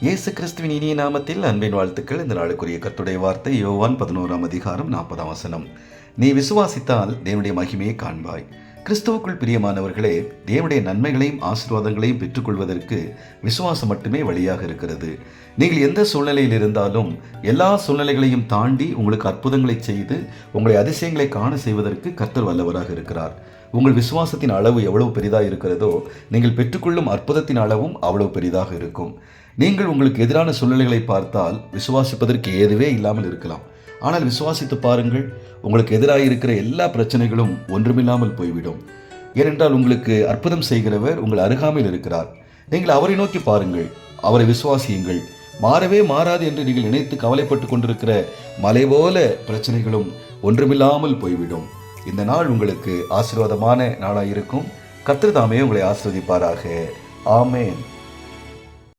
இயேசு கிறிஸ்துவின் இனிய நாமத்தில் அன்பின் வாழ்த்துக்கள். இந்த நாளுக்குரிய கர்த்துடைய வார்த்தை யோவான் பதினோராம் அதிகாரம் நாற்பதாம் வசனம். நீ விசுவாசித்தால் தேவனுடைய மகிமையை காண்பாய். கிறிஸ்துவுக்குள் பிரியமானவர்களே தேவனுடைய நன்மைகளையும் ஆசீர்வாதங்களையும் பெற்றுக்கொள்வதற்கு விசுவாசம் மட்டுமே வழியாக இருக்கிறது. நீங்கள் எந்த சூழ்நிலையில் இருந்தாலும் எல்லா சூழ்நிலைகளையும் தாண்டி உங்களுக்கு அற்புதங்களை செய்து உங்களை அதிசயங்களை காண செய்வதற்கு கர்த்தர் வல்லவராக இருக்கிறார். உங்கள் விசுவாசத்தின் அளவு எவ்வளவு பெரிதாக இருக்கிறதோ நீங்கள் பெற்றுக்கொள்ளும் அற்புதத்தின் அளவும் அவ்வளவு பெரிதாக இருக்கும். நீங்கள் உங்களுக்கு எதிரான சூழ்நிலைகளை பார்த்தால் விசுவாசிப்பதற்கு ஏதுவே இல்லாமல் இருக்கலாம். ஆனால் விசுவாசித்து பாருங்கள் உங்களுக்கு எதிராக இருக்கிற எல்லா பிரச்சனைகளும் ஒன்றுமில்லாமல் போய்விடும். ஏனென்றால் உங்களுக்கு அற்புதம் செய்கிறவர் உங்கள் அருகாமையில் இருக்கிறார். நீங்கள் அவரை நோக்கி பாருங்கள் அவரை விசுவாசியுங்கள். மாறவே மாறாது என்று நீங்கள் நினைத்து கவலைப்பட்டு கொண்டிருக்கிற மலை போல பிரச்சனைகளும் ஒன்றுமில்லாமல் போய்விடும். இந்த நாள் உங்களுக்கு ஆசீர்வாதமான நாளாக இருக்கும் கர்த்தர் உங்களை ஆசிர்வதிப்பாராக. ஆமேன்.